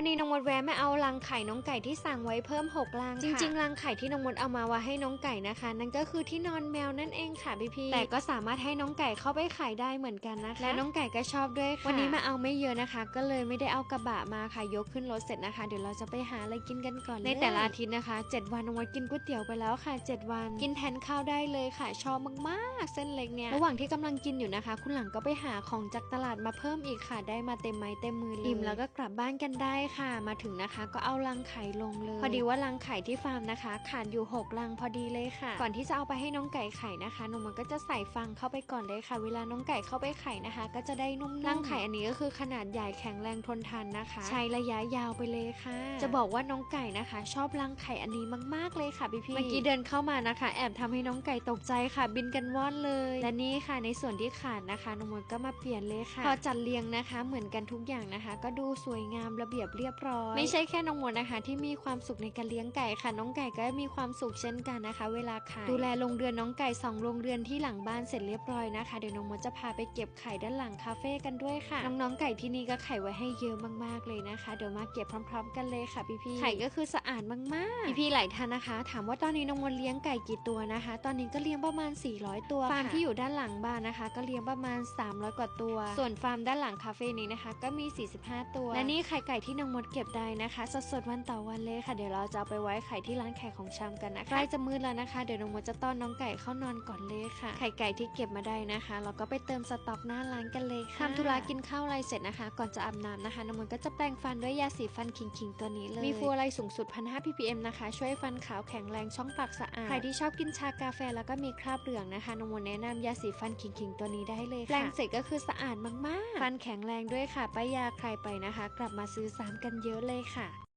วันนี้น้องมดแวะมาเอารังไข่น้องไก่ที่สั่งไว้เพิ่ม 6 รังจริงๆรังไข่ที่น้องมดเอามาไว้ให้น้องไก่นะคะ นั่นก็คือที่นอนแมวนั่นเองค่ะพี่ๆแต่ก็สามารถให้น้องไก่เข้าไปขายได้เหมือนกันนะคะและน้องไก่ก็ชอบด้วยค่ะวันนี้มาเอาไม่เยอะนะคะ ก็เลยไม่ได้เอากระบะมาค่ะยกขึ้นรถเสร็จนะคะ เดี๋ยวเราจะไปหาอะไรกินกันก่อนเลยในแต่ละอาทิตย์นะคะ 7 วันน้องมดกินก๋วยเตี๋ยวไปแล้วค่ะ 7 วัน กินแทนข้าวได้เลยค่ะชอบมากๆ เส้นเล็กเนี่ยระหว่างที่กำลังกินอยู่นะคะ คุณหลังก็ไปหาของจากตลาดมาเพิ่มอีกค่ะได้มาเต็มไม้เต็มมือเลยอิ่มแล้วก็กลับบ้านกันได้ค่ะ มาถึงนะคะก็เอารังไข่ลงเลย พอดีว่ารังไข่ที่ฟาร์มนะคะ ขาดอยู่ 6 รังพอดีเลยค่ะ ก่อนที่จะเอาไปให้น้องไก่ไข่นะคะหนูมันก็จะใส่ฟางเข้าไปก่อนเลยค่ะ เวลาน้องไก่เข้าไปไข่นะคะ ก็จะได้นุ่มๆรังไข่อันนี้ก็คือขนาดใหญ่แข็งแรงทนทานนะคะ ใช้ระยะยาวไปเลยค่ะ จะบอกว่าน้องไก่นะคะ ชอบรังไข่อันนี้มาก ๆเลยค่ะพี่ๆเมื่อกี้เดินเข้ามานะคะ แอบทำให้น้องไก่ตกใจค่ะ บินกันว่อนเลย และนี่ค่ะในส่วนที่ขาดนะคะน้องมดก็มาเปลี่ยนเลยค่ะ พอจัดเรียงนะคะ เหมือนกันทุกอย่างนะคะ ก็ดูสวยงามระเบียบเรียบร้อย ไม่ใช่แค่น้องมดนะคะ ที่มีความสุขในการเลี้ยงไก่ค่ะ น้องไก่ก็มีความสุขเช่นกันนะคะ เวลาขายดูแลโรงเรือนน้องไก่สองโรงเรือนที่หลังบ้านเสร็จเรียบร้อยนะคะเดี๋ยวน้องมดจะพาไปเก็บไข่ด้านหลังคาเฟ่กันด้วยค่ะ น้องๆไก่ที่นี่ก็ไข่ไว้ให้เยอะมากๆเลยนะคะ เดี๋ยวมาเก็บพร้อม ๆ กันเลยค่ะพี่ๆไข่ก็คือสะอาดมากๆพี่ๆหลายท่านนะคะ ถามว่าตอนนี้น้องมดเลี้ยงไก่กี่ตัวนะคะ ตอนนี้ก็เลี้ยงประมาณ 400 ตัวฟาร์มที่อยู่ด้านหลังบ้านนะคะ ก็เลี้ยงประมาณ 300 กว่าตัว ส่วนฟาร์มด้านหลังคาเฟ่นี้นะคะ ก็มี 45 ตัวและนี่ไข่ไก่ที่น้องมดเก็บได้นะคะ สดๆวันต่อวันเลยค่ะ เดี๋ยวเราจะเอาไปไว้ไข่ที่ร้านไข่ของชำกันนะคะใกล้จะมืดแล้วนะคะ เดี๋ยวน้องมดจะต้อนน้องไก่เข้านอนก่อนเลยค่ะ ไข่ไก่ที่เก็บมาได้นะคะเราก็ไปเติมสต็อกหน้าร้านกันเลยค่ะทำธุระกินข้าวอะไรเสร็จนะคะ ก่อนจะอาบน้ำนะคะน้องมดก็จะแปรงฟันด้วยยาสีฟันคิงๆตัวนี้เลยมีฟูอะไรสูงสุด1,500 ppm นะคะ ช่วยฟันขาวแข็งแรงช่องปากสะอาดใครที่ชอบกินชากาแฟแล้วก็มีคราบเหลืองนะคะน้องมดแนะนำยาสีฟันคิงๆตัวนี้ได้เลยค่ะแปรงเสร็จก็คือสะอาดมากๆ ฟันแข็งแรงด้วยค่ะป้ายยาใครไปนะคะ กลับมาซื้อซ้ำกันเยอะเลยค่ะ